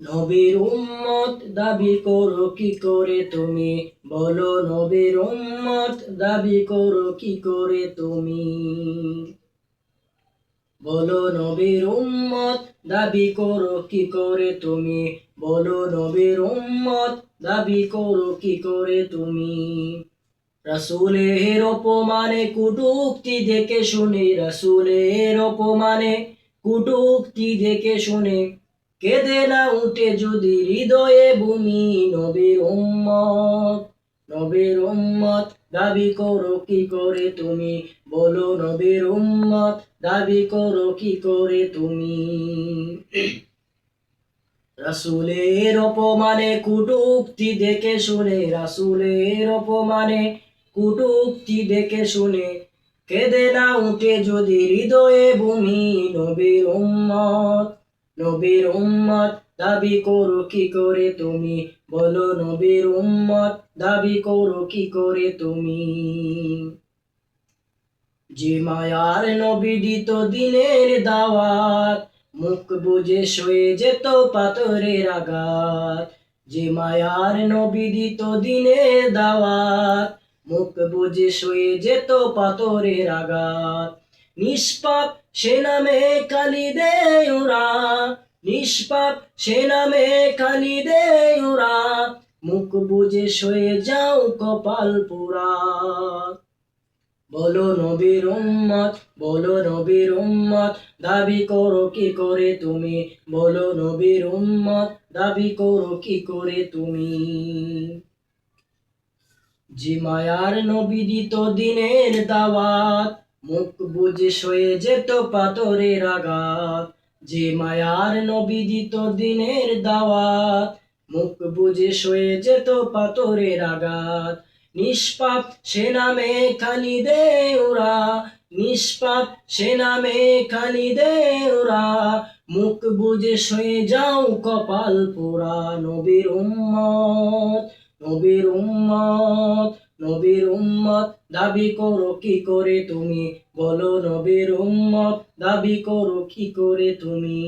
নবীর উম্মত দাবি করো কি করে তুমি? বলো, নবীর উম্মত দাবি করো কি করে তুমি? বলো, নবীর উম্মত দাবি করো কি করে তুমি? বলো, নবীর উম্মত দাবি করো কি করে তুমি? রাসূলের অপমানে কুটুক্তি দেখে শুনে, রাসূলের অপমানে কুটুক্তি দেখে শুনে কেঁদে না উঠে যদি হৃদয়ে ভূমি নবীর উম্মত নবীর উম্মত, দাবি করো কি করে তুমি? বলো নবীর উম্মত, দাবি করো কি করে তুমি? রাসূলের অপমানে কুটুক্তি দেখে শুনে, রাসূলের অপমানে কুটুক্তি দেখে শুনে, কেঁদে না উঠে যদি হৃদয়ে ভূমি নবীর উম্মত নবীর উম্মত দাবি করো কি করে তুমি? বলো, নবীর উম্মত দাবি করো কি করে তুমি? যে মায়ার নবী দিত দিনের দাওয়াত, মুখ বুঝে সয়ে যেত পাথরের আঘাত। যে মায়ার নবী দিত দিনের দাওয়াত, মুখ বুঝে সয়ে যেত পাথরের আঘাত। নিষ্পাপ সে নামে কালি দে ওরা। নিষ্পাপ সে নামে কালি দে ওরা। মুখ বুঝে সয়ে যাও কপাল পুরা বলো নবীর উম্মত, বলো নবীর উম্মত, দাবি করো কি করে তুমি? বলো নবীর উম্মত, দাবি করো কি করে তুমি? যে মায়ার নবী দিত দিনের দাওয়াত মুখ বুঝে সয়ে যেত পাথরের আঘাত। যে মায়ার নবী দিত দিনের দাওয়াত মুখ বুঝে সয়ে যেত পাথরের আঘাত। নিষ্পাপ সে নামে খালি দে ওরা নিষ্পাপ সে নামে খালি দে ওরা মুখ বুঝে সয়ে যাও কপাল পোড়া নবীর উম্মত নবীর উম্মত। নবীর উম্মত, দাবি করো কি করে তুমি? বলো নবীর উম্মত, দাবি করো কি করে তুমি?